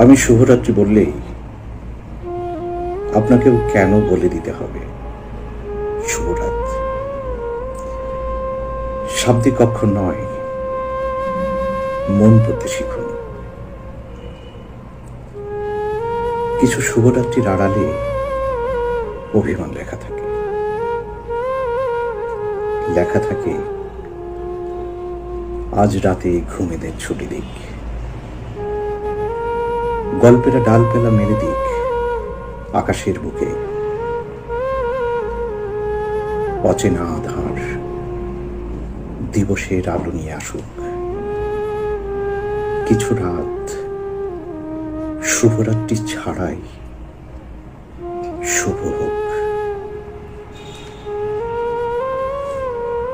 আমি শুভরাত্রি বললেই আপনাকেও কেন বলে দিতে হবে? শুভরাত শাব্দিক অক্ষর নয়, মন পড়তে শিখুন কিছু শুভরাত্রির আড়ালে অভিমান লেখা থাকে। লেখা থাকে, আজ রাতে ঘুমেদের ছুটি দিক। গল্পেরা ডাল পেলা মেরে দিক আকাশের বুকে। অচেনা আধার দিবসের আলো নিয়ে আসুক। কিছু রাত শুভরাত্রি ছাড়াই শুভ হোক।